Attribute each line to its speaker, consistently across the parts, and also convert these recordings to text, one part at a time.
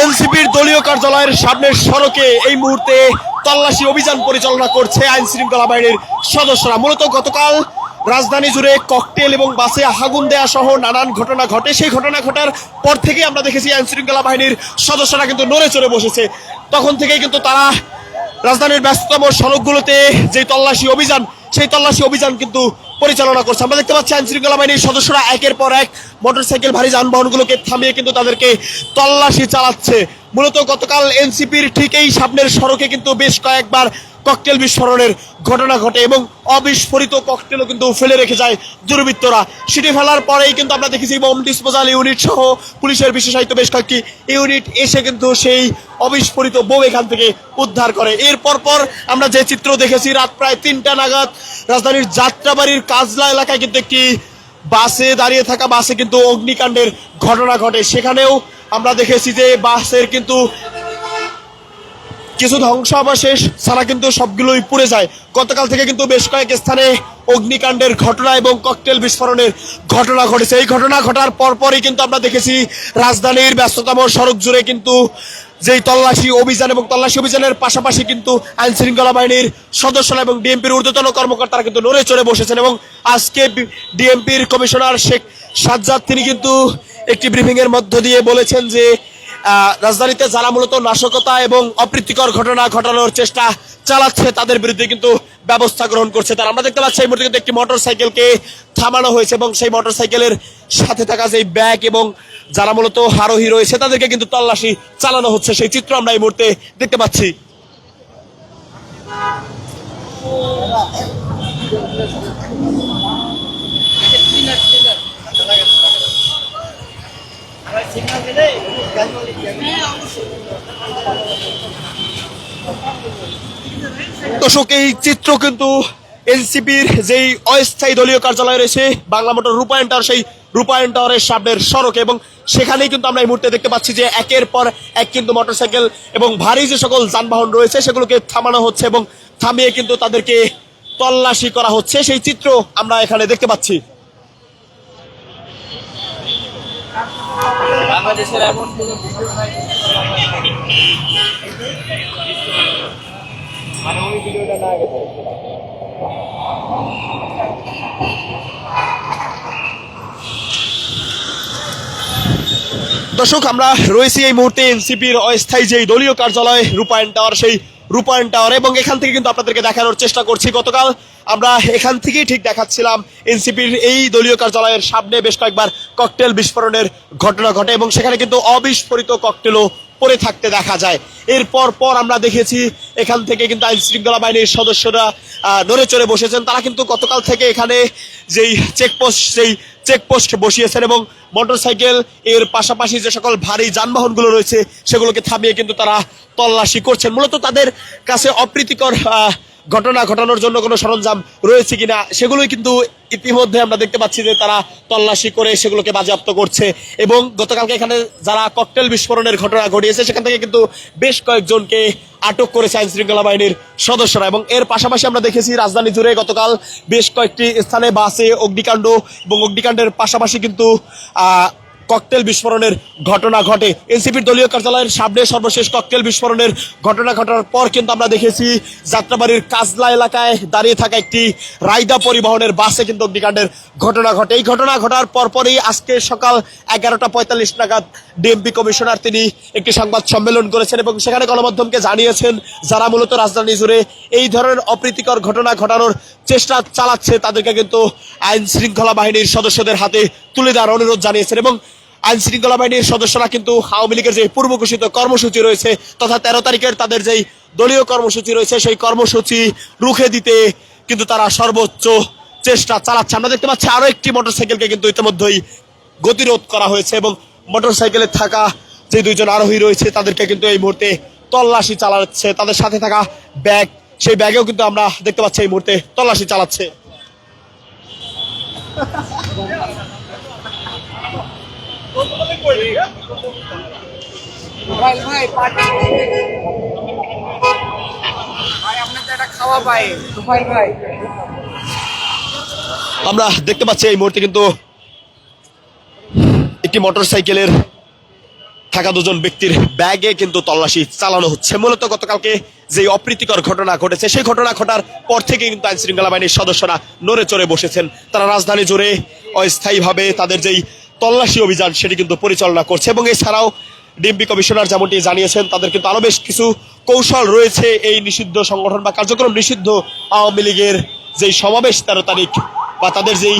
Speaker 1: এনসিপির দলীয় কার্যালয়ের সামনের সড়কে এই মুহূর্তে তল্লাশি অভিযান পরিচালনা করছে আইন শৃঙ্খলা বাহিনীর সদস্যরা। মূলত গতকাল রাজধানী জুড়ে ককটেল এবং বাসে আগুন দেয়া সহ নানান ঘটনা ঘটে। সেই ঘটনা ঘটার পর থেকেই আমরা দেখেছি আইন শৃঙ্খলা বাহিনীর সদস্যরা কিন্তু নড়ে চড়ে বসেছে। তখন থেকেই কিন্তু তারা রাজধানীর ব্যস্ততম সড়কগুলোতে যে তল্লাশি অভিযান, সেই তল্লাশি অভিযান কিন্তু পরিচালনা করছে। আমরা দেখতে পাচ্ছি আইন শৃঙ্খলা বাহিনীর সদস্যরা একের পর এক মোটরসাইকেল, ভারী যানবাহনগুলোকে থামিয়ে কিন্তু তাদেরকে তল্লাশি চালাচ্ছে। মূলত গতকাল এনসিপির ঠিক এই সামনের সড়কে কিন্তু বেশ কয়েকবার ককটেল বিস্ফোরণের ঘটনা ঘটে এবং অবিস্ফোরিত ককটেলও কিন্তু ফেলে রেখে যায় দুর্বৃত্তরা। সেটি ফেলার পরেই কিন্তু আমরা দেখেছি বোম ডিসপোজাল ইউনিট সহ পুলিশের বিশেষায়িত বেশ কয়েকটি ইউনিট এসে কিন্তু সেই অবিস্ফোরিত বোম এখান থেকে উদ্ধার করে। এর পর আমরা যে চিত্র দেখেছি, রাত প্রায় তিনটা নাগাদ রাজধানীর যাত্রাবাড়ির কাজলা এলাকায় কিন্তু একটি বাসে দাঁড়িয়ে থাকা বাসে কিন্তু অগ্নিকাণ্ডের ঘটনা ঘটে। সেখানেও আমরা দেখেছি যে বাসের কিন্তু কিছু ধ্বংসাবশেষ ছাড়া কিন্তু সবগুলোই পুড়ে যায়। গতকাল থেকে কিন্তু বেশ কয়েক স্থানে অগ্নিকাণ্ডের ঘটনা এবং ককটেল বিস্ফোরণের ঘটনা ঘটেছে। এই ঘটনা ঘটার পরপরই কিন্তু আমরা দেখেছি রাজধানীর ব্যস্ততম সড়ক জুড়ে কিন্তু যেই তল্লাশি অভিযান এবং তল্লাশি অভিযানের পাশাপাশি কিন্তু আইন শৃঙ্খলা বাহিনীর সদস্যরা এবং ডিএমপির ঊর্ধ্বতন কর্মকর্তারা কিন্তু নড়ে চড়ে বসেছেন এবং আজকে ডিএমপির কমিশনার শেখ সাজ্জাদ, তিনি কিন্তু একটি ব্রিফিং এর মধ্য দিয়ে বলেছেন যে রাজধানীতে যারা মূলত নাশকতা এবং অপ্রীতিকর ঘটনা ঘটানোর চেষ্টা চালাচ্ছে তাদের বিরুদ্ধে কিন্তু ব্যবস্থা গ্রহণ করছে তার। আমরা দেখতে পাচ্ছি এই মুহূর্তে কিন্তু একটি মোটর সাইকেলকে থামানো হয়েছে এবং সেই মোটর সাইকেলের সাথে থাকা যে ব্যাগ এবং যারা মূলত আরোহী রয়েছে, তাদেরকে কিন্তু তল্লাশি চালানো হচ্ছে। সেই চিত্র আমরা এই মুহূর্তে দেখতে পাচ্ছি। দর্শক, এই চিত্র কিন্তু এনসিপির যেই অস্থায়ী দলীয় কার্যালয় রয়েছে, বাংলা মোটর রূপায়ণ টাওয়ার, সেই রূপায়ণ টাওয়ারের সামনের সড়কে এবং সেখানেই কিন্তু আমরা এই মুহূর্তে দেখতে পাচ্ছি যে একের পর এক কিন্তু মোটরসাইকেল এবং ভারী যে সকল যানবাহন রয়েছে, সেগুলোকে থামানো হচ্ছে এবং থামিয়ে কিন্তু তাদেরকে তল্লাশি করা হচ্ছে। সেই চিত্র আমরা এখানে দেখতে পাচ্ছি।
Speaker 2: বাংলাদেশের এমন কোনো নাই মানে ওই ভিডিওটা না গেছে
Speaker 1: দর্শক, আমরা রয়েছি এই মুহূর্তে এনসিপির অস্থায়ী যে দলীয় কার্যালয় রূপায়ণ টাওয়ার, সেই রূপায়ণ টাওয়ার এবং এখান থেকে কিন্তু আপনাদেরকে দেখানোর চেষ্টা করছি। গতকাল আমরা এখান থেকেই ঠিক দেখাচ্ছিলাম এনসিপির এই দলীয় কার্যালয়ের সামনে বেশ কয়েকবার ককটেল বিস্ফোরণের ঘটনা ঘটে এবং সেখানে কিন্তু অবিস্ফোরিত ককটেলও পড়ে থাকতে দেখা যায়। এরপর পর আমরা দেখেছি এখান থেকে কিন্তু আইন শৃঙ্খলা বাহিনীর সদস্যরা নড়ে চড়ে বসেছেন। তারা কিন্তু গতকাল থেকে এখানে যেই চেকপোস্ট সেই চেকপোস্ট বসিয়েছেন এবং মোটরসাইকেল এর পাশাপাশি যে সকল ভারী যানবাহনগুলো রয়েছে, সেগুলোকে থামিয়ে কিন্তু তারা তল্লাশি করছেন। মূলত তাদের কাছে অপ্রীতিকর ঘটনা ঘটানোর জন্য কোনো সরঞ্জাম রয়েছে কিনা, সেগুলোই কিন্তু ইতিমধ্যে আমরা দেখতে পাচ্ছি যে তারা তল্লাশি করে সেগুলোকে বাজেয়াপ্ত করছে। এবং গতকালকে এখানে যারা ককটেল বিস্ফোরণের ঘটনা ঘটিয়েছে, সেখান থেকে কিন্তু বেশ কয়েকজনকে আটক করেছে আইন শৃঙ্খলা বাহিনীর সদস্যরা। এবং এর পাশাপাশি আমরা দেখেছি, রাজধানী জুড়ে গতকাল বেশ কয়েকটি স্থানে বাসে অগ্নিকাণ্ড এবং অগ্নিকাণ্ডের পাশাপাশি কিন্তু ককটেল বিস্ফোরণের ঘটনা ঘটে। এনসিপির দলীয় কার্যালয়ের সামনে সর্বশেষ ককটেল বিস্ফোরণের ঘটনা ঘটার পর কিন্তু আমরা দেখেছি যাত্রাবাড়ির কাজলা এলাকায় দাঁড়িয়ে থাকা একটি রায়দা পরিবহনের বাসে কিন্তু অগ্নিকাণ্ডের ঘটনা ঘটে। এই ঘটনা ঘটার পরপরই আজকে সকাল এগারোটা পঁয়তাল্লিশ নাগাদ ডিএমপি কমিশনার তিনি একটি সংবাদ সম্মেলন করেছেন এবং সেখানে গণমাধ্যমকে জানিয়েছেন, যারা মূলত রাজধানী জুড়ে এই ধরনের অপ্রীতিকর ঘটনা ঘটানোর চেষ্টা চালাচ্ছে, তাদেরকে কিন্তু আইন শৃঙ্খলা বাহিনীর সদস্যদের হাতে তুলে দেওয়ার অনুরোধ জানিয়েছেন এবং আইন শৃঙ্খলা বাহিনীর সদস্যরা কিন্তু আওয়ামী লীগের যে পূর্ব ঘোষিত কর্মসূচি রয়েছে তথা তেরো তারিখের তাদের যেই দলীয় কর্মসূচি রয়েছে, সেই কর্মসূচি রুখে দিতে কিন্তু তারা সর্বোচ্চ চেষ্টা চালাচ্ছে। আমরা দেখতে পাচ্ছি আরও একটি মোটরসাইকেলকে কিন্তু ইতিমধ্যেই গতিরোধ করা হয়েছে এবং মোটরসাইকেলে থাকা যে দুইজন আরোহী রয়েছে, তাদেরকে কিন্তু এই মুহূর্তে তল্লাশি চালাচ্ছে। তাদের সাথে থাকা ব্যাগ, সেই ব্যাগেও কিন্তু আমরা দেখতে পাচ্ছি এই মুহূর্তে তল্লাশি চালাচ্ছে। আমরা দেখতে পাচ্ছি এই মুহূর্তে কিন্তু একটি মোটরসাইকেলের থাকা দুজন ব্যক্তির ব্যাগে কিন্তু তল্লাশি চালানো হচ্ছে। মূলত গতকালকে যে অপ্রীতিকর ঘটনা ঘটেছে, সেই ঘটনা ঘটার পর থেকে কিন্তু আইন শৃঙ্খলা বাহিনীর সদস্যরা নড়ে চড়ে বসেছেন। তারা রাজধানী জুড়ে অস্থায়ীভাবে তাদের যেই তল্লাশি অভিযান সেটি কিন্তু পরিচালনা করছে এবং এছাড়াও ডিএমপি কমিশনার যেমনটি জানিয়েছেন, তাদের কিন্তু আরও বেশ কিছু কৌশল রয়েছে এই নিষিদ্ধ সংগঠন বা কার্যক্রম নিষিদ্ধ আওয়ামী লীগের যেই সমাবেশ তেরো তারিখ বা তাদের যেই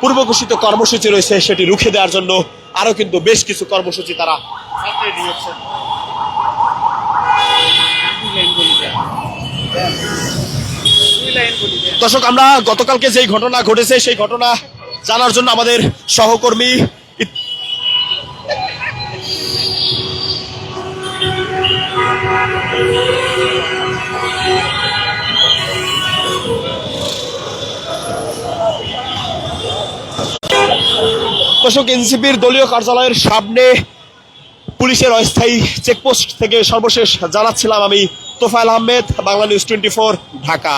Speaker 1: পূর্বঘোষিত কর্মসূচি রয়েছে সেটি রুখে দেওয়ার জন্য আরও কিন্তু বেশ কিছু কর্মসূচি তারা নিয়েছেন। দর্শক, আমরা গতকালকে যেই ঘটনা ঘটেছে, সেই ঘটনা জানার জন্য আমাদের সহকর্মী দর্শক এনসিপির দলীয় কার্যালয়ের সামনে পুলিশের অস্থায়ী চেকপোস্ট থেকে সর্বশেষ জানাচ্ছিলাম আমি তোফায়ল আহমেদ, বাংলা নিউজ টোয়েন্টি ঢাকা।